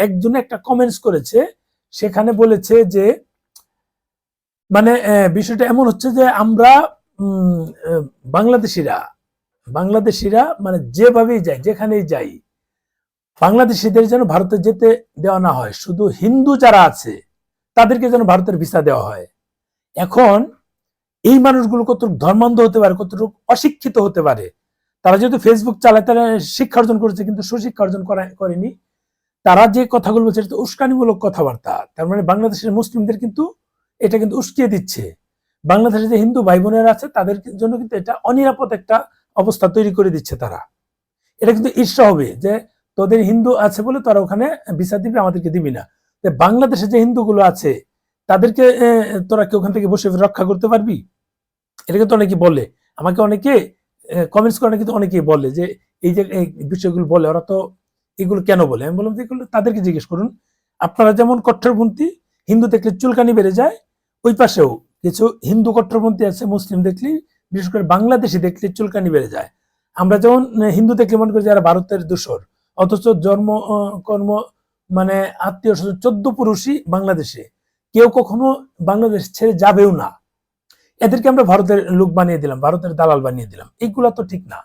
একজন একটা কমেন্টস করেছে, সেখানে বলেছে যে মানে বিষয়টা এমন হচ্ছে যে আমরা বাংলাদেশিরা বাংলাদেশিরা মানে যেভাবেই যাই, যেখানেই যাই, বাংলাদেশিদের যেন ভারতে যেতে দেওয়া না হয়, শুধু হিন্দু যারা আছে, তাদেরকে যেন ভারতের ভিসা দেওয়া হয়। এখন এই মানুষগুলো কতটুকু ধর্মান্ধ হতে পারে, কতটুকু অশিক্ষিত হতে পারে, তারা যেহেতু ফেসবুক চালায়, তারা শিক্ষা অর্জন করেছে, কিন্তু সুশিক্ষা অর্জন করা- করেনি তারা যে কথাগুলো বলছে, এটা উস্কানিমূলক কথাবার্তা। তার মানে বাংলাদেশের মুসলিমদের কিন্তু এটা কিন্তু উস্কিয়ে দিচ্ছে। বাংলাদেশে যে হিন্দু ভাই বোনেরা আছে, তাদের জন্য কিন্তু এটা অনিরাপদ একটা অবস্থা তৈরি করে দিচ্ছে তারা। এটা কিন্তু ঈর্ষা হবে যে তোদের হিন্দু আছে বলে তারা ওখানে ভিসা দিবে, আমাদেরকে দিবি না। যে বাংলাদেশে যে হিন্দুগুলো আছে, তাদেরকে তোরা কি ওখান থেকে বসে রক্ষা করতে পারবি? এটা কিন্তু অনেকে বলে। আমাকে অনেকে কমেন্টস করে কিন্তু অনেকেই বলে যে, এই যে বিষয়গুলো বলে, ওরা তো এগুলো কেন বলে? আমি বললাম এগুলো তাদেরকে জিজ্ঞেস করুন। আপনারা যেমন কট্টরপন্থী হিন্দু দেখলে চুলকানি বেড়ে যায়, ওই পাশেও কিছু হিন্দু কট্টরপন্থী আছে, মুসলিম দেখলে, বিশেষ করে বাংলাদেশি দেখলে চুলকানি বেড়ে যায়। আমরা যেমন হিন্দু দেখলে মনে করি যারা ভারতের দূষর, অথচ জন্ম কর্ম মানে আত্মীয় স্বজন চোদ্দ পুরুষই বাংলাদেশে, কেউ কখনো বাংলাদেশ ছেড়ে যাবেও না। এদেরকে আমরা ভারতের লোক বানিয়ে দিলাম, ভারতের দালাল বানিয়ে দিলাম। এইগুলা তো ঠিক না।